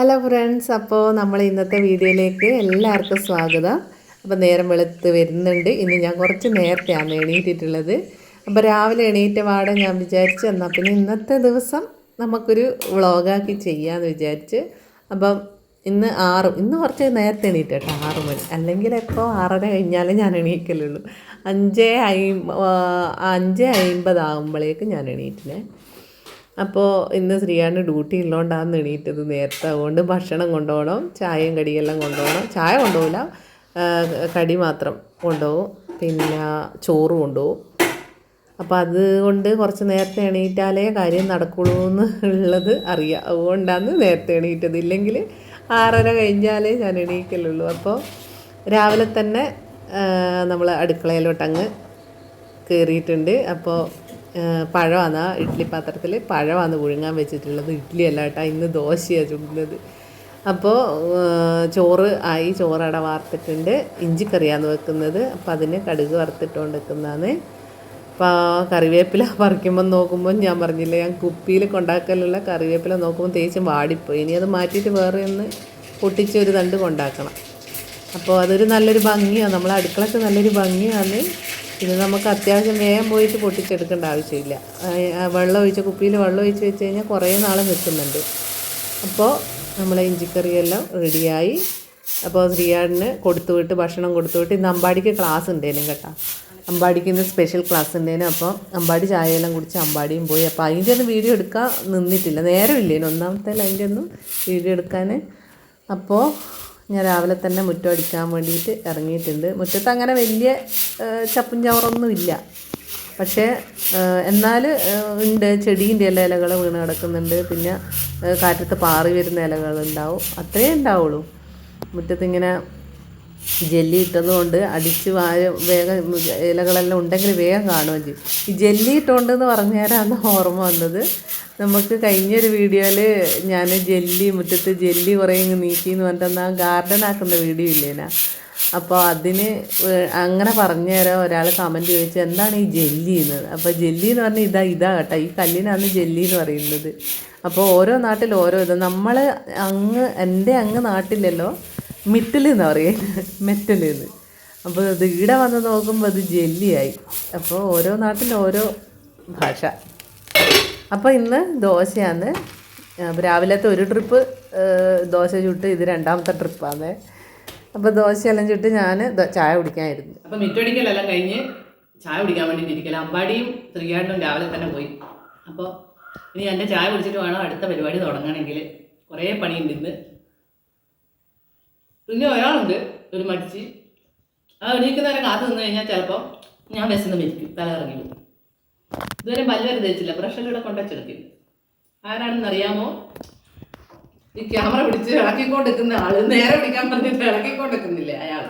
Hello friends അപ്പോൾ നമ്മൾ ഇന്നത്തെ വീഡിയോയിലേക്ക് എല്ലാവർക്കും സ്വാഗതം. അപ്പോൾ നേരം വെളുത്ത് വരുന്നുണ്ട്. ഇന്ന് ഞാൻ കുറച്ച് നേരത്തെയാണ് എണീറ്റിട്ടുള്ളത്. അപ്പോൾ രാവിലെ എണീറ്റ പാടെ ഞാൻ വിചാരിച്ചു എന്നാൽ പിന്നെ ഇന്നത്തെ ദിവസം നമുക്കൊരു വ്ളോഗാക്കി ചെയ്യാമെന്ന് വിചാരിച്ച്. അപ്പം ഇന്ന് ആറ് ഇന്ന് കുറച്ച് നേരത്തെ എണീറ്റ് കേട്ടോ ആറ് മണി. അല്ലെങ്കിൽ എപ്പോൾ ആറര കഴിഞ്ഞാലേ ഞാൻ എണീക്കലുള്ളൂ. അഞ്ച് അയി അഞ്ച് അമ്പതാകുമ്പോഴേക്ക് ഞാൻ എണീറ്റിനെ. അപ്പോൾ ഇന്ന് ശ്രീയാണ്ട് ഡ്യൂട്ടി ഉള്ളതുകൊണ്ടാണ് എണീറ്റത് നേരത്തെ. അതുകൊണ്ട് ഭക്ഷണം കൊണ്ടുപോകണം ചായയും കടിയെല്ലാം കൊണ്ടുപോകണം ചായ കൊണ്ടുപോകില്ല കടി മാത്രം കൊണ്ടുപോകും പിന്നെ ചോറ് കൊണ്ടുപോകും അപ്പോൾ അതുകൊണ്ട് കുറച്ച് നേരത്തെ എണീറ്റാലേ കാര്യം നടക്കുള്ളൂ എന്ന് ഉള്ളത് അറിയാം. അതുകൊണ്ടാണ് നേരത്തെ എണീറ്റത്. ഇല്ലെങ്കിൽ ആറര കഴിഞ്ഞാലേ ഞാൻ എണീക്കലുള്ളൂ. അപ്പോൾ രാവിലെ തന്നെ നമ്മൾ അടുക്കളയിലോട്ടങ്ങ് കയറിയിട്ടുണ്ട് അപ്പോൾ പഴമാണ്. ഇഡ്ഡലി പാത്രത്തിൽ പഴമാണ് പുഴുങ്ങാൻ വെച്ചിട്ടുള്ളത്. ഇഡ്ഡലി അല്ല കേട്ടോ ഇന്ന് ദോശയാണ് ചുടുന്നത്. അപ്പോൾ ചോറ് ആയി ചോറട വാർത്തിട്ടുണ്ട്. ഇഞ്ചിക്കറിയാണ് വെക്കുന്നത്. അപ്പോൾ അതിന് കടുക് വറുത്തിട്ടുകൊണ്ട് വെക്കുന്നതാണ് അപ്പോൾ കറിവേപ്പില പറിക്കുമ്പോൾ നോക്കുമ്പോൾ ഞാൻ പറഞ്ഞില്ല ഞാൻ കുപ്പിയിൽ കൊണ്ടാക്കലുള്ള കറിവേപ്പില നോക്കുമ്പോൾ തേച്ചും വാടിപ്പോയി. ഇനി അത് മാറ്റിയിട്ട് വേറെ ഒന്ന് പൊട്ടിച്ച് ഒരു തണ്ട് കൊണ്ടാക്കണം. അപ്പോൾ അതൊരു നല്ലൊരു ഭംഗിയാണ് നമ്മളെ അടുക്കളക്ക് നല്ലൊരു ഭംഗിയാണ് ഇത് നമുക്ക് അത്യാവശ്യം വേഗം പോയിട്ട് പൊട്ടിച്ചെടുക്കേണ്ട ആവശ്യമില്ല. വെള്ളം ഒഴിച്ച് കുപ്പിയിൽ വെള്ളം ഒഴിച്ച് വെച്ച് കഴിഞ്ഞാൽ കുറേ നാൾ നിൽക്കുന്നുണ്ട്. അപ്പോൾ നമ്മളെ ഇഞ്ചിക്കറിയെല്ലാം റെഡിയായി. അപ്പോൾ ശ്രീയാടിന് കൊടുത്തു വിട്ട് ഭക്ഷണം കൊടുത്തു വിട്ട് ഇന്ന് അമ്പാടിക്ക് ക്ലാസ് ഉണ്ടേനും കേട്ടോ. അമ്പാടിക്ക് ഇന്ന് സ്പെഷ്യൽ ക്ലാസ് ഉണ്ടേനും. അപ്പോൾ അമ്പാടി ചായയെല്ലാം കുടിച്ച് അമ്പാടിയും പോയി. അപ്പോൾ അതിന്റെ ഒന്നും വീഡിയോ എടുക്കാൻ നിന്നിട്ടില്ല. നേരമില്ലേനും? ഒന്നാമത്തെ അതിന്റെ ഒന്നും വീഡിയോ എടുക്കാൻ. അപ്പോൾ ഞാൻ രാവിലെ തന്നെ മുറ്റം അടിക്കാൻ വേണ്ടിയിട്ട് ഇറങ്ങിയിട്ടുണ്ട്. മുറ്റത്ത് അങ്ങനെ വലിയ ചപ്പും ചവറൊന്നും ഇല്ല. പക്ഷേ എന്നാൽ ഉണ്ട്. ചെടീന്റെ എല്ലാ ഇലകൾ വീണ് കിടക്കുന്നുണ്ട്. പിന്നെ കാറ്റത്ത് പാറി വരുന്ന ഇലകളുണ്ടാവും അത്രേ ഉണ്ടാവുള്ളൂ. മുറ്റത്തിങ്ങനെ ജെല്ലി ഇട്ടതുകൊണ്ട് അടിച്ച് വായ വേഗം ഇലകളെല്ലാം ഉണ്ടെങ്കിൽ വേഗം കാണുകയും ചെയ്യും. ഈ ജെല്ലി ഇട്ടുകൊണ്ടെന്ന് പറഞ്ഞേരാന്ന് ഓർമ്മ വന്നത്. നമുക്ക് കഴിഞ്ഞൊരു വീഡിയോയിൽ ഞാൻ ജെല്ലി മുറ്റത്ത് ജെല്ലി കുറേ ഇങ്ങ് നീക്കി എന്ന് പറഞ്ഞിട്ട് ആ ഗാർഡൻ ആക്കുന്ന വീഡിയോ ഇല്ലേനാ. അപ്പോൾ അതിന് അങ്ങനെ പറഞ്ഞു തരാം ഒരാൾ കമന്റ് ചോദിച്ചു എന്താണ് ഈ ജെല്ലി എന്ന്? അപ്പോൾ ജെല്ലി എന്ന് പറഞ്ഞാൽ ഇതാ ഇതാ കേട്ടോ. ഈ കല്ലിനാണ് ജെല്ലി എന്ന് പറയുന്നത്. അപ്പോൾ ഓരോ നാട്ടിൽ ഓരോ ഇത്. നമ്മൾ അങ്ങ് എന്റെ അങ്ങ് നാട്ടിലല്ലോ മിറ്റൽ എന്ന് പറയും മെറ്റൽ എന്ന്. അപ്പോൾ ഇത് ഈടെ വന്ന് നോക്കുമ്പോൾ അത് ജെല്ലിയായി അപ്പോൾ ഓരോ നാട്ടിൽ ഓരോ ഭാഷ. അപ്പോൾ ഇന്ന് ദോശയാണ്. രാവിലത്തെ ഒരു ട്രിപ്പ് ദോശ ചുട്ട് ഇത് രണ്ടാമത്തെ ട്രിപ്പാണ് അപ്പോൾ ദോശയെല്ലാം ചുട്ട് ഞാൻ ചായ കുടിക്കാനായിരുന്നു. അപ്പോൾ മിറ്റടിക്കലെല്ലാം കഴിഞ്ഞ് ചായ കുടിക്കാൻ വേണ്ടിയിട്ട് ഇരിക്കല അമ്പാടിയും ത്രീയാട്ടും രാവിലെ തന്നെ പോയി. അപ്പോൾ ഇനി എന്റെ ചായ കുടിച്ചിട്ട് വേണം അടുത്ത പരിപാടി തുടങ്ങണമെങ്കിൽ. കുറേ പണിയുണ്ട് ഇന്ന്. പിന്നെ ഒരാളുണ്ട് ഒരു മടിച്ച്. ആ എണീക്കുന്നവരെ കാത്തു നിന്ന് കഴിഞ്ഞാൽ ചിലപ്പോൾ ഞാൻ ബസ്സിൽ നിന്ന് മരിക്കും തല ഇറങ്ങി ഇതുവരെ പല്ലുവരെ തേച്ചില്ല. ബ്രഷിലൂടെ കൊണ്ടുവച്ചെടുക്കും ആരാണെന്ന് അറിയാമോ? ഈ ക്യാമറ പിടിച്ച് ഇളക്കിക്കൊണ്ടിരിക്കുന്ന ആൾ. നേരെ പിടിക്കാൻ പറഞ്ഞിട്ട് ഇളക്കിക്കൊണ്ടിരിക്കുന്നില്ലേ അയാൾ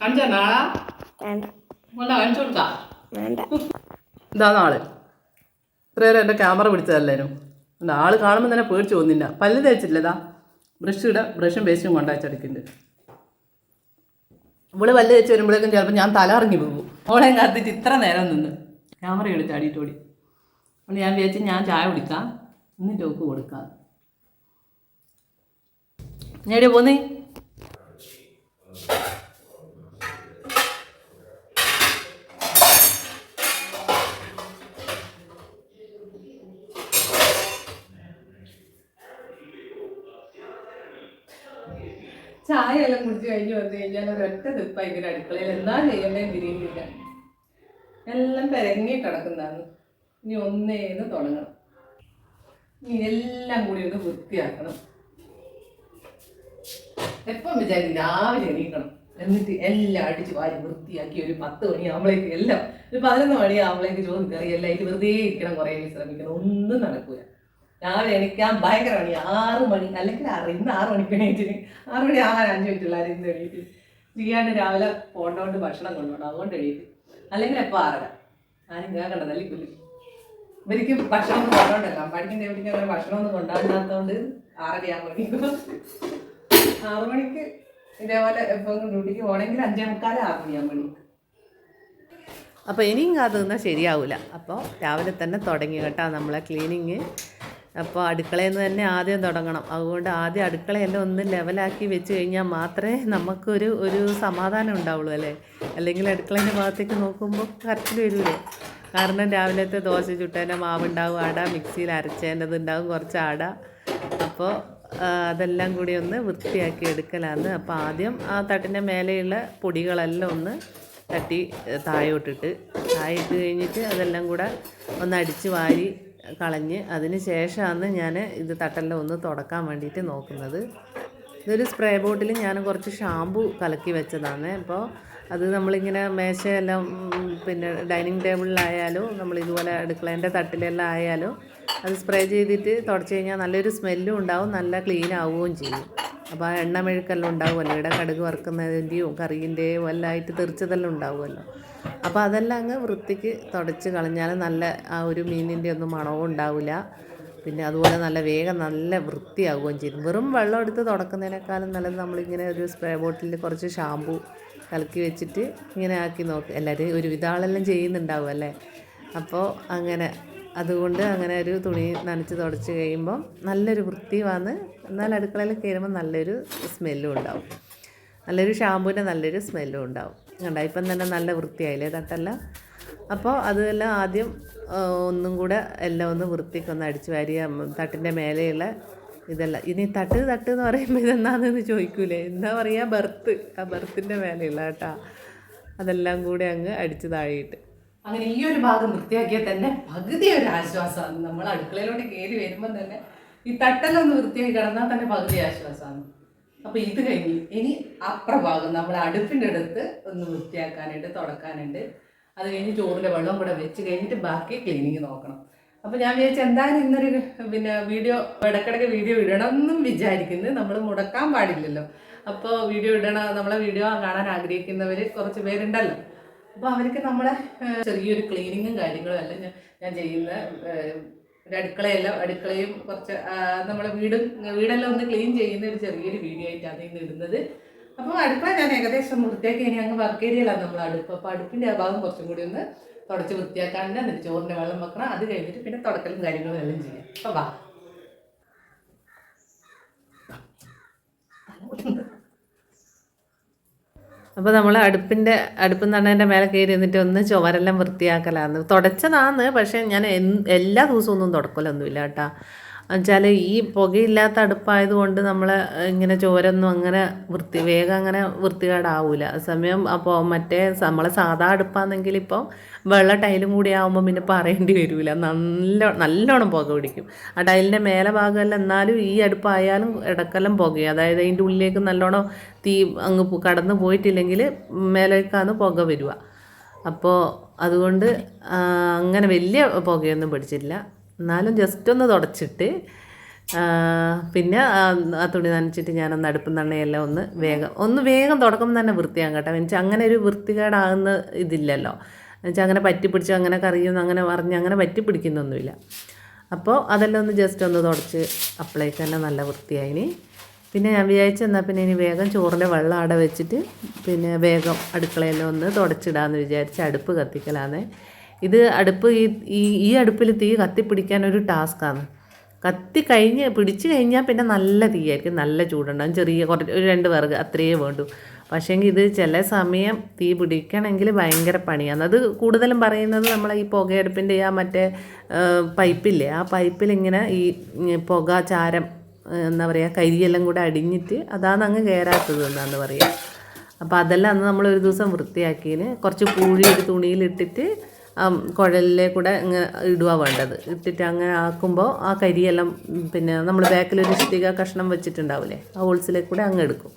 കാണിച്ചാ നാളാ? കൊണ്ട് കാണിച്ചു കൊടുക്കാം ഇതാണ് ആൾ ഇത്രയേരം എന്റെ ക്യാമറ പിടിച്ചതല്ലേനും? എന്താ ആൾ കാണുമ്പോൾ തന്നെ പേടിച്ച് പോകുന്നില്ല. പല്ല് തേച്ചില്ലതാ ബ്രഷ് ഇട ബ്രഷും പേസ്റ്റും കൊണ്ടാച്ചടിക്കുന്നുണ്ട് ഇവൾ പല്ല് തേച്ച് വരുമ്പോഴേക്കും ചിലപ്പോൾ ഞാൻ തല ഇറങ്ങി പോകും. ഓളെ കാത്തിട്ട് ഇത്ര നേരം നിന്ന്. ക്യാമറ എടുത്ത് അടിയിട്ടോടി അതുകൊണ്ട് ഞാൻ വിചാരിച്ചു ഞാൻ ചായ കുടിക്കാം എന്നിട്ട് ഓക്ക് കൊടുക്കാം. ഞാൻ പോന്നെ? ചായ എല്ലാം കുടിച്ച് കഴിഞ്ഞ് വന്നു കഴിഞ്ഞാൽ ഒരൊറ്റ നിപ്പാ ഇങ്ങനെ അടുക്കളയിൽ എന്താ ചെയ്യണ്ടേ തിരിയുന്നില്ല. എല്ലാം പെരങ്ങി കിടക്കുന്നതാണ്. ഇനി ഒന്നേന്ന് തുടങ്ങണം. ഇനി എല്ലാം കൂടി ഒന്ന് വൃത്തിയാക്കണം. എപ്പം വിചാരിക്കും രാവിലെ എണീക്കണം. എന്നിട്ട് എല്ലാം അടിച്ച് വാരി വൃത്തിയാക്കി ഒരു പത്ത് മണിയാകുമ്പോഴേക്ക് എല്ലാം ഒരു പതിനൊന്ന് മണിയാകുമ്പോഴേക്ക് ചോദ്യം കറി എല്ലാം ഇത് വെറുതെ ഇരിക്കണം കുറേ ശ്രമിക്കണം ഒന്നും നടക്കൂല. രാവിലെ എണീക്കാൻ ഭയങ്കര മണി ആറ് മണി അല്ലെങ്കിൽ ആറ് ഇന്ന് ആറ് മണിക്ക് എണീറ്റിന് ആറ് മണി ആകാൻ അഞ്ച് മിനിറ്റുള്ളാരും ഇന്ന് എണീറ്റ്. ചെയ്യാണ്ട് രാവിലെ പോണ്ടോണ്ട് ഭക്ഷണം കൊണ്ടുപോകണം അതുകൊണ്ട് എണീറ്റ്. അല്ലെങ്കിൽ എപ്പോൾ ആറര? ആരും കേൾക്കണ്ട പുല്ല് ഇവർക്ക് ഭക്ഷണം ഒന്നും കൊണ്ടോണ്ടല്ലോ. പഠിക്കുന്ന എവിടേക്കും അങ്ങനെ ഭക്ഷണം ഒന്നും കൊണ്ടാണ്ടാത്തതുകൊണ്ട് ആറരയാകുമ്പോൾ ആറു മണിക്ക് ഇതേപോലെ എപ്പോൾ ഡ്യൂട്ടിക്ക് പോകണമെങ്കിൽ അഞ്ചേ മുക്കാൽ ആറ് മണി അപ്പോൾ ഇനിയും കാത്തു നിന്നാൽ ശരിയാവില്ല അപ്പോൾ രാവിലെ തന്നെ തുടങ്ങി കേട്ടോ നമ്മളെ ക്ലീനിങ്. അപ്പോൾ അടുക്കളയിൽ നിന്ന് തന്നെ ആദ്യം തുടങ്ങണം. അതുകൊണ്ട് ആദ്യം അടുക്കളയെല്ലാം ഒന്ന് ലെവലാക്കി വെച്ച് കഴിഞ്ഞാൽ മാത്രമേ നമുക്കൊരു ഒരു സമാധാനം ഉണ്ടാവുള്ളൂ അല്ലേ? അല്ലെങ്കിൽ അടുക്കളേന്റെ ഭാഗത്തേക്ക് നോക്കുമ്പോൾ കറക്റ്റ് വരില്ലേ കാരണം രാവിലത്തെ ദോശ ചുട്ടതിന്റെ മാവുണ്ടാവും അട മിക്സിയിൽ അരച്ചേന്റെത് ഉണ്ടാവും കുറച്ച് അട. അപ്പോൾ അതെല്ലാം കൂടി ഒന്ന് വൃത്തിയാക്കി എടുക്കലാണ് അപ്പോൾ ആദ്യം ആ തട്ടിന്റെ മേലെയുള്ള പൊടികളെല്ലാം ഒന്ന് തട്ടി താഴോട്ടിട്ട്. താഴെ ഇട്ട് കഴിഞ്ഞിട്ട് അതെല്ലാം കൂടെ ഒന്ന് അടിച്ച് വാരി കളഞ്ഞ് അതിന് ശേഷമാണ് ഞാൻ ഇത് തട്ടെല്ലാം ഒന്ന് തുടക്കാൻ വേണ്ടിയിട്ട് നോക്കുന്നത്. ഇതൊരു സ്പ്രേ ബോട്ടിൽ ഞാൻ കുറച്ച് ഷാമ്പു കലക്കി വെച്ചതാണ്. അപ്പോൾ അത് നമ്മളിങ്ങനെ മേശയെല്ലാം പിന്നെ ഡൈനിങ് ടേബിളിലായാലും നമ്മൾ ഇതുപോലെ അടുക്കളേന്റെ തട്ടിലെല്ലാം ആയാലും അത് സ്പ്രേ ചെയ്തിട്ട് തുടച്ച് കഴിഞ്ഞാൽ നല്ലൊരു സ്മെല്ലും ഉണ്ടാവും നല്ല ക്ലീൻ ആവുകയും ചെയ്യും. അപ്പോൾ ആ എണ്ണ മെഴുക്കെല്ലാം ഉണ്ടാവുമല്ലോ. ഇവിടെ കടുക് വറുക്കുന്നതിന്റെയും കറിയിന്റെയും എല്ലാം ആയിട്ട് തെറിച്ചതെല്ലാം ഉണ്ടാവുമല്ലോ. അപ്പോൾ അതെല്ലാം അങ്ങ് വൃത്തിക്ക് തുടച്ച് കളഞ്ഞാൽ നല്ല ആ ഒരു മീനിന്റെ ഒന്നും മണവും ഉണ്ടാവില്ല പിന്നെ അതുപോലെ നല്ല വേഗം നല്ല വൃത്തിയാവുകയും ചെയ്യും. വെറും വെള്ളം എടുത്ത് തുടക്കുന്നതിനേക്കാളും നല്ലത് നമ്മളിങ്ങനെ ഒരു സ്പ്രേ ബോട്ടിലിൽ കുറച്ച് ഷാമ്പു കലക്കി വെച്ചിട്ട് ഇങ്ങനെ ആക്കി നോക്ക്. എല്ലാവരും ഒരുവിധ ആളെല്ലാം ചെയ്യുന്നുണ്ടാവും അല്ലേ? അപ്പോൾ അങ്ങനെ അതുകൊണ്ട് അങ്ങനെ ഒരു തുണി നനച്ച് തുടച്ച് കഴിയുമ്പം നല്ലൊരു വൃത്തി വന്ന് എന്നാൽ അടുക്കളയിൽ കയറുമ്പോൾ നല്ലൊരു സ്മെല്ലും ഉണ്ടാവും. നല്ലൊരു ഷാമ്പൂവിന്റെ നല്ലൊരു സ്മെല്ലും ഉണ്ടാവും. കണ്ട? ഇപ്പം തന്നെ നല്ല വൃത്തിയായില്ലേ? തട്ടെല്ലാം അപ്പോൾ അതെല്ലാം ആദ്യം ഒന്നും കൂടെ എല്ലാം ഒന്ന് വൃത്തിക്കൊന്ന് അടിച്ചു വാരിയ തട്ടിന്റെ മേലെയുള്ള ഇതെല്ലാം. ഇനി തട്ട് തട്ട് എന്ന് പറയുമ്പോൾ ഇതെന്താണെന്ന് ചോദിക്കൂലേ? എന്താ പറയുക? ബർത്ത് ആ ബർത്തിന്റെ മേലെയുള്ള കേട്ടാ. അതെല്ലാം കൂടെ അങ്ങ് അടിച്ച് താഴെയിട്ട്. അങ്ങനെ ഈ ഒരു ഭാഗം വൃത്തിയാക്കിയാൽ തന്നെ പകുതി ഒരു ആശ്വാസമാണ്. നമ്മൾ അടുക്കളയിലോട്ട് കയറി വരുമ്പോൾ തന്നെ ഈ തട്ടലൊന്ന് വൃത്തിയാക്കി കിടന്നാൽ തന്നെ പകുതി ആശ്വാസമാണ്. അപ്പോൾ ഇത് കഴിഞ്ഞ് ഇനി അപ്രഭാഗം നമ്മൾ അടുപ്പിന്റെ അടുത്ത് ഒന്ന് വൃത്തിയാക്കാനുണ്ട് തുടക്കാനുണ്ട്. അത് കഴിഞ്ഞ് ചോറിന്റെ വെള്ളം കൂടെ വെച്ച് കഴിഞ്ഞിട്ട് ബാക്കി ക്ലീനിങ് നോക്കണം. അപ്പോൾ ഞാൻ വിചാരിച്ചു എന്തായാലും ഇന്നൊരു പിന്നെ വീഡിയോ ഇടയ്ക്കിടയ്ക്ക് വീഡിയോ ഇടണം എന്നും വിചാരിക്കുന്നത് നമ്മൾ മുടക്കാൻ പാടില്ലല്ലോ. അപ്പോൾ വീഡിയോ ഇടണം നമ്മളെ വീഡിയോ കാണാൻ ആഗ്രഹിക്കുന്നവർ കുറച്ച് പേരുണ്ടല്ലോ. അപ്പോൾ അവർക്ക് നമ്മളെ ചെറിയൊരു ക്ലീനിങ്ങും കാര്യങ്ങളും എല്ലാം ഞാൻ ചെയ്യുന്ന ഒരു അടുക്കളയെല്ലാം അടുക്കളയും കുറച്ച് നമ്മളെ വീടും വീടെല്ലാം ഒന്ന് ക്ലീൻ ചെയ്യുന്ന ഒരു ചെറിയൊരു വീഡിയോ ആയിട്ടാണ് ഇന്ന് ഇടുന്നത്. അപ്പോൾ അടുക്കള ഞാൻ ഏകദേശം വൃത്തിയാക്കി ഇനി അങ്ങ് വർക്ക് ഏരിയയിലാണ് നമ്മൾ അടുപ്പ്. അപ്പോൾ അടുപ്പിന്റെ ആ ഭാഗം കുറച്ചും കൂടി ഒന്ന് തുടച്ച് വൃത്തിയാക്കാണ്ട് എന്നിട്ട് ചോറിന്റെ വെള്ളം വെക്കണം. അത് കഴിഞ്ഞിട്ട് പിന്നെ തുടക്കലും കാര്യങ്ങളും എല്ലാം ചെയ്യാം. അപ്പോൾ വാ. അപ്പോൾ നമ്മൾ അടുപ്പിന്റെ അടുപ്പ് നടേന്റെ മേലെ കയറി നിന്നിട്ട് ഒന്ന് ചുവരെല്ലാം വൃത്തിയാക്കലാന്ന്. തുടച്ചതാണ് പക്ഷേ ഞാൻ എല്ലാ ദിവസവും ഒന്നും തുടക്കലൊന്നുമില്ല കേട്ടാ. എന്നുവെച്ചാൽ ഈ പുകയില്ലാത്ത അടുപ്പായതുകൊണ്ട് നമ്മൾ ഇങ്ങനെ ചോരൊന്നും അങ്ങനെ വൃത്തി വേഗം അങ്ങനെ വൃത്തികേടാവൂല. സമയം അപ്പോൾ മറ്റേ നമ്മളെ സാധാ അടുപ്പാണെങ്കിൽ ഇപ്പോൾ വെള്ള ടൈലും കൂടി ആകുമ്പോൾ പിന്നെ പറയേണ്ടി വരില്ല നല്ല നല്ലോണം പുക പിടിക്കും. ആ ടൈലിന്റെ മേലെ ഭാഗമെല്ലാം എന്നാലും ഈ അടുപ്പായാലും ഇടക്കെല്ലാം പുകയും. അതായത് അതിന്റെ ഉള്ളിലേക്ക് നല്ലോണം തീ അങ്ങ് കടന്നു പോയിട്ടില്ലെങ്കിൽ മേലേക്കാണ് പുക വരിക. അപ്പോൾ അതുകൊണ്ട് അങ്ങനെ വലിയ പുകയൊന്നും പിടിച്ചില്ല എന്നാലും ജസ്റ്റ് ഒന്ന് തുടച്ചിട്ട് പിന്നെ ആ തുണി നനച്ചിട്ട് ഞാനൊന്ന് അടുപ്പ് തണ്ണയെല്ലാം ഒന്ന് വേഗം ഒന്ന് വേഗം തുടക്കം തന്നെ വൃത്തിയാകും കേട്ടോ. എനിക്ക് അങ്ങനെ ഒരു വൃത്തികേടാകുന്ന ഇതില്ലല്ലോ. എന്നുവെച്ചാൽ അങ്ങനെ പറ്റി പിടിച്ച് അങ്ങനെ കറിയൊന്നും അങ്ങനെ പറഞ്ഞ് അങ്ങനെ പറ്റി പിടിക്കുന്നൊന്നുമില്ല അപ്പോൾ അതെല്ലാം ഒന്ന് ജസ്റ്റ് ഒന്ന് തുടച്ച് അപ്പോഴേക്ക് തന്നെ നല്ല വൃത്തിയായിനി പിന്നെ ഞാൻ വിചാരിച്ചു എന്നാൽ പിന്നെ ഇനി വേഗം ചോറിന്റെ വെള്ളം അവിടെ വെച്ചിട്ട് പിന്നെ വേഗം അടുക്കളയെല്ലാം ഒന്ന് തുടച്ചിടാമെന്ന് വിചാരിച്ച് അടുപ്പ് കത്തിക്കലാന്ന്. ഇത് അടുപ്പ് ഈ ഈ അടുപ്പിൽ തീ കത്തിപ്പിടിക്കാൻ ഒരു ടാസ്ക്കാണ് കത്തി കഴിഞ്ഞ് പിടിച്ച് കഴിഞ്ഞാൽ പിന്നെ നല്ല തീയായിരിക്കും നല്ല ചൂടുണ്ടാകും ചെറിയ കുറച്ച് ഒരു രണ്ട് പേർക്ക് അത്രയേ വേണ്ടൂ. പക്ഷേങ്കിൽ ഇത് ചില സമയം തീ പിടിക്കണമെങ്കിൽ ഭയങ്കര പണിയാണ്. അത് കൂടുതലും പറയുന്നത് നമ്മൾ ഈ പുകയടുപ്പിന്റെ ആ മറ്റേ പൈപ്പില്ലേ? ആ പൈപ്പിലിങ്ങനെ ഈ പുക ചാരം എന്താ പറയുക കരിയെല്ലാം കൂടെ അടിഞ്ഞിട്ട് അതാണ് അങ്ങ് കയറാത്തത് എന്നാന്ന് പറയുക. അപ്പോൾ അതെല്ലാം അന്ന് നമ്മൾ ഒരു ദിവസം വൃത്തിയാക്കിയതിന് കുറച്ച് പൂഴി ഒരു തുണിയിലിട്ടിട്ട് ആ കുഴലിലെ കൂടെ ഇങ്ങനെ ഇടുക വേണ്ടത്. ഇട്ടിട്ട് അങ്ങനെ ആക്കുമ്പോൾ ആ കരിയെല്ലാം പിന്നെ നമ്മൾ ബാക്കിലൊരു ഇഷ്ടിക കഷ്ണം വെച്ചിട്ടുണ്ടാവില്ലേ ആ ഹോൾസിലേക്ക് കൂടെ അങ്ങ് എടുക്കും.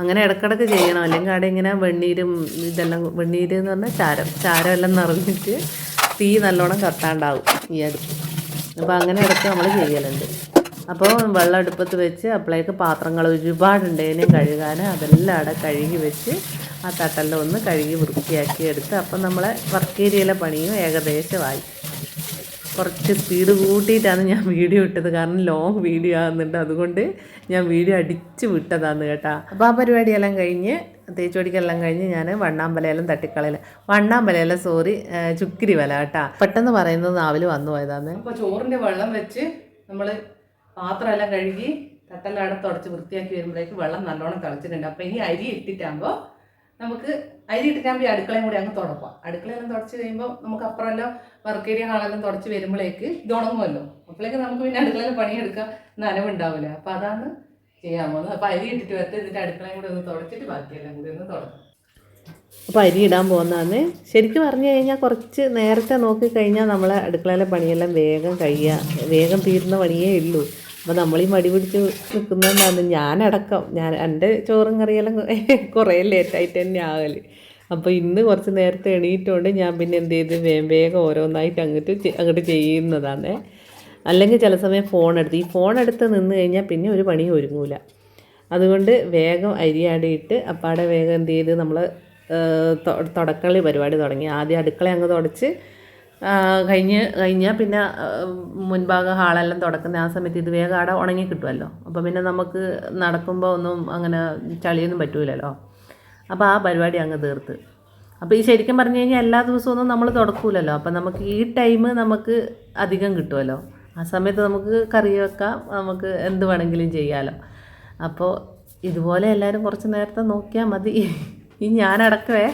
അങ്ങനെ ഇടക്കിടക്ക് ചെയ്യണം. അല്ലെങ്കിൽ അവിടെ ഇങ്ങനെ വെണ്ണീരും ഇതെല്ലാം വെണ്ണീര് എന്ന് പറഞ്ഞാൽ ചാരം. ചാരം എല്ലാം നിറഞ്ഞിട്ട് തീ നല്ലോണം കത്താണ്ടാവും ഈ അടുപ്പ്. അപ്പോൾ അങ്ങനെ ഇടയ്ക്ക് നമ്മൾ ചെയ്യലുണ്ട്. അപ്പോൾ വെള്ളം അടുപ്പത്ത് വെച്ച് അപ്പോഴേക്ക് പാത്രങ്ങൾ ഒരുപാടുണ്ടേനും കഴുകാൻ അതെല്ലാം അവിടെ കഴുകി വെച്ച് ആ തട്ടെല്ലാം ഒന്ന് കഴുകി വൃത്തിയാക്കി എടുത്ത് അപ്പം നമ്മളെ വർക്ക് ഏരിയയിലെ പണിയും ഏകദേശമായി. കുറച്ച് സ്പീഡ് കൂട്ടിയിട്ടാണ് ഞാൻ വീഡിയോ ഇട്ടത്. കാരണം ലോങ് വീഡിയോ ആകുന്നുണ്ട് അതുകൊണ്ട് ഞാൻ വീഡിയോ അടിച്ച് വിട്ടതാണ് കേട്ടോ. അപ്പോൾ ആ പരിപാടിയെല്ലാം കഴിഞ്ഞ് തേച്ചുപടിക്കെല്ലാം കഴിഞ്ഞ് ഞാൻ വണ്ണാമ്പലയെല്ലാം തട്ടിക്കളയില്ല വണ്ണാമ്പലയല്ല സോറി ചുക്കിരി വല കേട്ടാ. പെട്ടെന്ന് പറയുന്നത് നാവിൽ വന്നു പോയതാണ്. അപ്പോൾ ചോറിന്റെ വെള്ളം വെച്ച് നമ്മൾ പാത്രമെല്ലാം കഴുകി തട്ടെല്ലാം അവിടെ തുടച്ച് വൃത്തിയാക്കി വരുമ്പോഴേക്ക് വെള്ളം നല്ലോണം തിളച്ചിട്ടുണ്ട്. അപ്പോൾ ഇനി അരി ഇട്ടിട്ടാകുമ്പോൾ നമുക്ക് അരി ഇട്ടിട്ടാകുമ്പോൾ അടുക്കളയും കൂടി അങ്ങ് തുടക്കാം അടുക്കളയെല്ലാം തുടച്ച് കഴിയുമ്പോൾ നമുക്ക് അപ്പുറമെല്ലാം വർക്കേരിയ ഹാളെല്ലാം തുടച്ച് വരുമ്പോഴേക്ക് ഇത് ഉണങ്ങുമല്ലോ അപ്പോഴേക്ക് നമുക്ക് പിന്നെ അടുക്കളയിൽ പണിയെടുക്കാൻ നനവുണ്ടാവില്ല അപ്പോൾ അതാണ് ചെയ്യാൻ പോകുന്നത് അപ്പോൾ അരി ഇട്ടിട്ട് വരട്ടെ ഇതിന്റെ അടുക്കളയും കൂടി ഒന്ന് തുടച്ചിട്ട് ബാക്കിയെല്ലാം കൂടി ഒന്ന് തുടങ്ങാം അപ്പോൾ അരി ഇടാൻ പോകുന്നതാണ് ശരിക്കും പറഞ്ഞു കഴിഞ്ഞാൽ കുറച്ച് നേരത്തെ നോക്കി കഴിഞ്ഞാൽ നമ്മളെ അടുക്കളയിലെ പണിയെല്ലാം വേഗം കഴിയുക വേഗം തീരുന്ന പണിയേ ഉള്ളൂ. അപ്പോൾ നമ്മൾ ഈ മടി പിടിച്ച് നിൽക്കുന്നതാണ് ഞാനടക്കം ഞാൻ എന്റെ ചോറും കറിയെല്ലാം കുറേ ലേറ്റായിട്ട് തന്നെ ആകൽ. അപ്പോൾ ഇന്ന് കുറച്ച് നേരത്തെ എണീറ്റുകൊണ്ട് ഞാൻ പിന്നെ എന്ത് ചെയ്ത് വേഗം വേഗം ഓരോന്നായിട്ട് അങ്ങോട്ട് അങ്ങോട്ട് ചെയ്യുന്നതാണ്. അല്ലെങ്കിൽ ചില സമയം ഫോൺ എടുത്ത്. ഈ ഫോൺ എടുത്ത് നിന്ന് കഴിഞ്ഞാൽ പിന്നെ ഒരു പണി ഒരുങ്ങൂല. അതുകൊണ്ട് വേഗം അരിയാടിയിട്ട് അപ്പാടെ വേഗം എന്ത് ചെയ്ത് നമ്മൾ തുടക്കളി പരിപാടി തുടങ്ങി. ആദ്യം അടുക്കള അങ്ങ് തുടച്ച് കഴിഞ്ഞ് കഴിഞ്ഞാൽ പിന്നെ മുൻഭാഗ ഹാളെല്ലാം തുടക്കുന്ന ആ സമയത്ത് ഇത് വേഗം അവിടെ ഉണങ്ങി കിട്ടുമല്ലോ. അപ്പോൾ പിന്നെ നമുക്ക് നടക്കുമ്പോൾ ഒന്നും അങ്ങനെ ചളിയൊന്നും പറ്റൂലല്ലോ. അപ്പോൾ ആ പരിപാടി അങ്ങ് തീർത്ത്. അപ്പോൾ ഈ ശരിക്കും പറഞ്ഞു കഴിഞ്ഞാൽ എല്ലാ ദിവസവും നമ്മൾ തുടക്കൂലല്ലോ. അപ്പോൾ നമുക്ക് ഈ ടൈം നമുക്ക് അധികം കിട്ടുമല്ലോ. ആ സമയത്ത് നമുക്ക് കറി വെക്കാം നമുക്ക് എന്ത് വേണമെങ്കിലും ചെയ്യാമല്ലോ അപ്പോൾ ഇതുപോലെ എല്ലാവരും കുറച്ച് നേരത്തെ നോക്കിയാൽ മതി. ഈ ഞാനടക്കമേ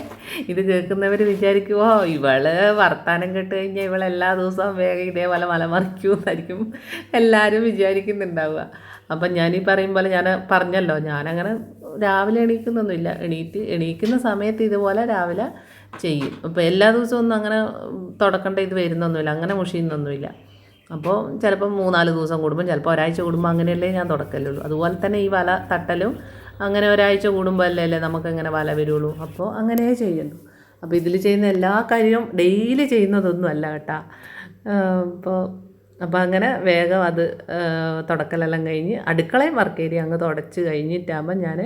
ഇത് കേൾക്കുന്നവർ വിചാരിക്കുമോ ഇവൾ വർത്താനം കേട്ട് കഴിഞ്ഞാൽ ഇവൾ എല്ലാ ദിവസവും വേഗം ഇതേപോലെ മലമറിക്കുമെന്നായിരിക്കും എല്ലാവരും വിചാരിക്കുന്നുണ്ടാവുക. അപ്പം ഞാനീ പറയും പോലെ ഞാൻ പറഞ്ഞല്ലോ ഞാനങ്ങനെ രാവിലെ എണീക്കുന്നൊന്നുമില്ല. എണീറ്റ് എണീക്കുന്ന സമയത്ത് ഇതുപോലെ രാവിലെ ചെയ്യും. അപ്പോൾ എല്ലാ ദിവസവും ഒന്നും അങ്ങനെ തുടക്കേണ്ട ഇത് വരുന്നൊന്നുമില്ല അങ്ങനെ മുഷിയുന്നൊന്നുമില്ല. അപ്പോൾ ചിലപ്പം മൂന്നാൽ ദിവസം കൂടുമ്പോൾ ചിലപ്പോൾ ഒരാഴ്ച കൂടുമ്പോൾ അങ്ങനെയല്ലേ ഞാൻ തുടക്കലുള്ളൂ. അതുപോലെ തന്നെ ഈ വല തട്ടലും അങ്ങനെ ഒരാഴ്ച കൂടുമ്പോൾ അല്ലേ നമുക്കങ്ങനെ വല വരുള്ളൂ. അപ്പോൾ അങ്ങനെ ചെയ്യുള്ളൂ അപ്പോൾ ഇതിൽ ചെയ്യുന്ന എല്ലാ കാര്യവും ഡെയിലി ചെയ്യുന്നതൊന്നും അല്ല കേട്ടാ. അപ്പോൾ അപ്പോൾ അങ്ങനെ വേഗം അത് തുടക്കലെല്ലാം കഴിഞ്ഞ് അടുക്കളയും വർക്ക് ഏരിയ അങ്ങ് തുടച്ച് കഴിഞ്ഞിട്ടാകുമ്പോൾ ഞാൻ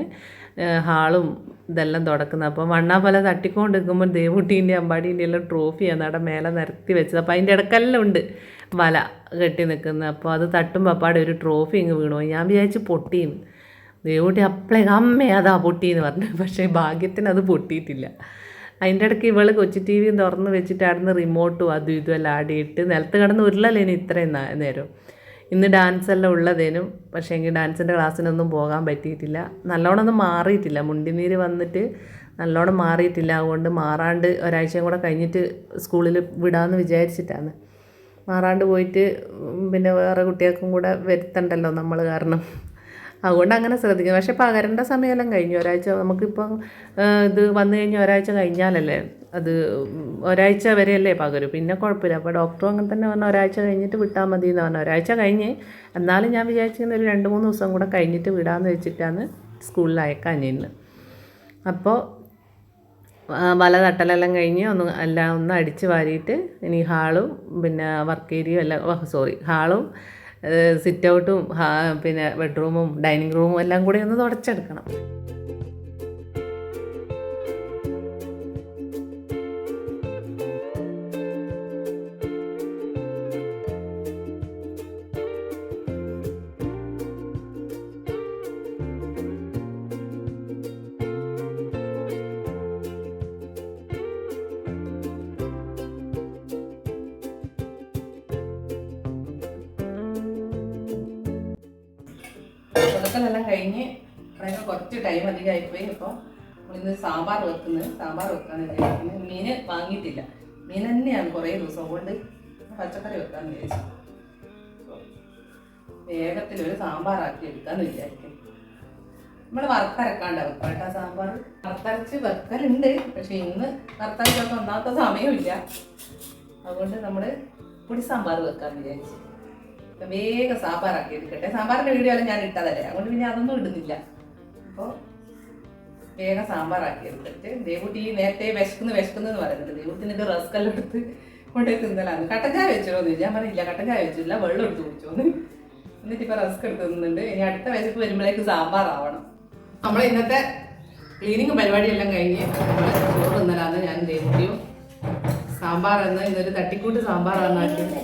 ഹാളും ഇതെല്ലാം തുടക്കുന്നത് അപ്പോൾ മണ്ണാപ്പല തട്ടിക്കൊണ്ട് നിൽക്കുമ്പോൾ ദേവുട്ടീന്റെ അമ്പാടീന്റെ എല്ലാം ട്രോഫിയാണ് അവിടെ മേലെ നിരത്തി വെച്ചത്. അപ്പോൾ അതിന്റെ ഇടക്കെല്ലാം ഉണ്ട് വല കെട്ടി നിൽക്കുന്നത്. അപ്പോൾ അത് തട്ടുമ്പോൾ അപ്പാടെ ഒരു ട്രോഫി ഇങ്ങ് വീണു. ഞാൻ വിചാരിച്ച് പൊട്ടിയെന്ന് ദേവുട്ടി അപ്പളെ അമ്മേ അതാ പൊട്ടിയെന്ന് പറഞ്ഞു. പക്ഷേ ഭാഗ്യത്തിന് അത് പൊട്ടിയിട്ടില്ല അതിന്റെ ഇടയ്ക്ക് ഇവൾ കൊച്ചു ടി വിയും തുറന്ന് വെച്ചിട്ട് റിമോട്ടും അതും ഇതും എല്ലാം ആടിയിട്ട് നിലത്ത് കിടന്ന് ഉരുളല്ലേനും ഇത്രയും നേരം. ഇന്ന് ഡാൻസ് എല്ലാം ഉള്ളതേനും പക്ഷേ എങ്കിൽ ഡാൻസിന്റെ ക്ലാസ്സിനൊന്നും പോകാൻ പറ്റിയിട്ടില്ല. നല്ലോണം ഒന്നും മാറിയിട്ടില്ല. മുണ്ടിനീര് വന്നിട്ട് നല്ലോണം മാറിയിട്ടില്ല. അതുകൊണ്ട് മാറാണ്ട് ഒരാഴ്ചയും കൂടെ കഴിഞ്ഞിട്ട് സ്കൂളിൽ വിടാമെന്ന് വിചാരിച്ചിട്ടാണ്. മാറാണ്ട് പോയിട്ട് പിന്നെ വേറെ കുട്ടികൾക്കും കൂടെ വരുത്തണ്ടല്ലോ നമ്മൾ കാരണം. അതുകൊണ്ട് അങ്ങനെ ശ്രദ്ധിക്കുന്നു. പക്ഷേ പകരേണ്ട സമയമെല്ലാം കഴിഞ്ഞു. ഒരാഴ്ച നമുക്കിപ്പം ഇത് വന്നു കഴിഞ്ഞ് ഒരാഴ്ച കഴിഞ്ഞാലല്ലേ അത് ഒരാഴ്ച വരെയല്ലേ പകരും. പിന്നെ കുഴപ്പമില്ല. അപ്പോൾ ഡോക്ടറും അങ്ങനെ തന്നെ പറഞ്ഞു ഒരാഴ്ച കഴിഞ്ഞിട്ട് വിട്ടാൽ മതി എന്ന് പറഞ്ഞു. ഒരാഴ്ച കഴിഞ്ഞ് എന്നാലും ഞാൻ വിചാരിച്ചിരുന്ന ഒരു രണ്ട് മൂന്ന് ദിവസം കൂടെ കഴിഞ്ഞിട്ട് വിടാമെന്ന് വെച്ചിട്ടാണ് സ്കൂളിൽ അയക്കാൻ ഇന്ന് അപ്പോൾ വല തട്ടലെല്ലാം കഴിഞ്ഞ് ഒന്ന് എല്ലാം ഒന്ന് അടിച്ച് വാരിയിട്ട് ഇനി ഹാളും പിന്നെ വർക്ക് ഏരിയയും എല്ലാം സോറി ഹാളും സിറ്റ് ഔട്ടും പിന്നെ ബെഡ്റൂമും ഡൈനിങ് റൂമും എല്ലാം കൂടി ഒന്ന് തുടച്ചെടുക്കണം. കഴിഞ്ഞ് അതൊക്കെ കുറച്ച് ടൈം അധികമായിപ്പോയി. അപ്പോൾ നമ്മളിന്ന് സാമ്പാർ വെക്കുന്നത് സാമ്പാർ വെക്കാന്ന് വിചാരിക്കുന്നത് മീന് വാങ്ങിയിട്ടില്ല. മീൻ തന്നെയാണ് കുറേ ദിവസം. കൊണ്ട് പച്ചക്കറി വെക്കാന്ന് വിചാരിച്ചു. വേഗത്തിൽ ഒരു സാമ്പാറാക്കി എടുക്കാന്ന് വിചാരിക്കും നമ്മൾ വറുത്തരക്കാണ്ട വെക്കാം കേട്ടോ സാമ്പാർ. വറുത്തരച്ച് വെക്കലുണ്ട്. പക്ഷെ ഇന്ന് വറുത്തരച്ചൊക്കെ ഒന്നാമത്തെ സമയമില്ല. അതുകൊണ്ട് നമ്മൾ പുടി സാമ്പാർ വെക്കാന്ന് വിചാരിച്ചു. വേഗം സാമ്പാറാക്കി എടുക്കട്ടെ. സാമ്പാറിന്റെ വീഡിയോ എല്ലാം ഞാൻ ഇട്ടതല്ലേ? അതുകൊണ്ട് പിന്നെ അതൊന്നും ഇടുന്നില്ല. അപ്പോൾ വേഗം സാമ്പാറാക്കി എടുത്തിട്ട് ദേവൂട്ടി നേരത്തെ വിശക്കുന്നു വിശക്കുന്നു എന്ന് പറയുന്നുണ്ട്. ദേവുട്ടി നിന്റെ റസ്ക് എല്ലാം എടുത്ത് കൊണ്ടുപോയി തിന്നലാണ്. കട്ടൻ ചായ വെച്ചോന്ന് ഞാൻ പറഞ്ഞില്ല കട്ടൻ ചായ വെച്ചില്ല വെള്ളം എടുത്ത് കുടിച്ചോന്ന് എന്നിട്ട് ഇപ്പൊ റസ്ക് എടുത്ത് തിന്നുന്നുണ്ട്. ഇനി അടുത്ത വിശപ്പ് വരുമ്പോഴേക്ക് സാമ്പാർ ആവണം. നമ്മൾ ഇന്നത്തെ ക്ലീനിങ് പരിപാടിയെല്ലാം കഴിഞ്ഞ് ചോറ് തിന്നലാന്ന് ഞാൻ ദേവൂട്ടിയും. സാമ്പാർ എന്ന് ഇന്നൊരു തട്ടിക്കൂട്ട് സാമ്പാറാണ് ആക്കിയത്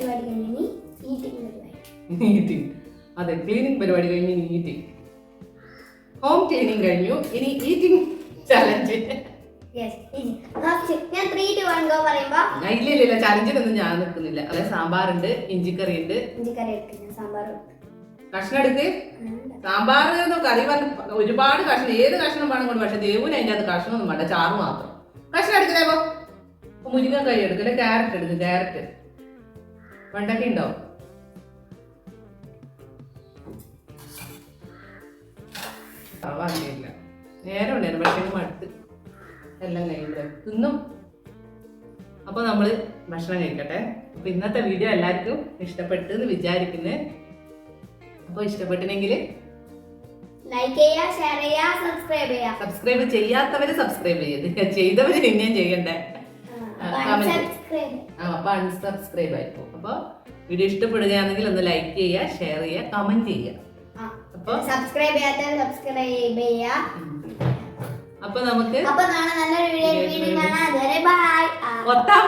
ഈറ്റിംഗ് അതെ ക്ലീനിങ് പരിപാടി കഴിഞ്ഞ് നീറ്റിംഗ് ഹോം ക്ലീനിങ് കഴിഞ്ഞു. ഇനി ഈറ്റിംഗ് ചലഞ്ച് യെസ് ഫസ്റ്റ് ഞാൻ ത്രീ ടു വൺ ഗോ പറയുമ്പോ ഞാൻ ഇല്ല ഇല്ല ഇല്ല ചലഞ്ചിനൊന്നും ഞാൻ നിൽക്കുന്നില്ല. അതെ സാമ്പാറുണ്ട് ഇഞ്ചിക്കറി ഉണ്ട് കഷ്ണം എടുത്ത് സാമ്പാർ കറി പറഞ്ഞ ഒരുപാട് കഷ്ണം. ഏത് കഷ്ണം വേണം കൊണ്ട് പക്ഷെ ദേവുന് അതിന്റെ അത് കഷ്ണമൊന്നും വേണ്ട ചാറ് മാത്രം. കഷ്ണം എടുക്കുന്നേ മുരിങ്ങ കൈ എടുക്കില്ല ക്യാരറ്റ് എടുക്കും ക്യാരറ്റ് വെണ്ടക്ക ഉണ്ടാവും വാങ്ങിയില്ല. നേരം ഉണ്ടായിരുന്നു പക്ഷേ ഇത് മടുത്ത്. എല്ലാം തിന്നും അപ്പോൾ നമ്മൾ ഭക്ഷണം കഴിക്കട്ടെ. അപ്പോൾ ഇന്നത്തെ വീഡിയോ എല്ലാവർക്കും ഇഷ്ടപ്പെട്ടു എന്ന് വിചാരിക്കുന്നു. അപ്പോൾ ഇഷ്ടപ്പെട്ടില്ലെങ്കിൽ ലൈക്ക് ചെയ്യുക ഷെയർ ചെയ്യുക സബ്സ്ക്രൈബ് ചെയ്യുക സബ്സ്ക്രൈബ് ചെയ്യാത്തവര് സബ്സ്ക്രൈബ് ചെയ്ത് ചെയ്തവര് പിന്നെയും ചെയ്യണ്ടേ? ആ അപ്പൊ അൺസബ്സ്ക്രൈബ് ആയിപ്പോ അപ്പൊ വീഡിയോ ഇഷ്ടപ്പെടുകയാണെങ്കിൽ ഒന്ന് ലൈക്ക് ചെയ്യുക ഷെയർ ചെയ്യുക കമന്റ് ചെയ്യുക സബ്സ്ക്രൈബ് ചെയ്യാത്തവർ സബ്സ്ക്രൈബ് അപ്പൊ നമുക്ക് അപ്പൊ നാളെ നല്ലൊരു വീഡിയോ വീണ്ടും കാണാം. അതുവരെ ബൈ ഒത്താൻ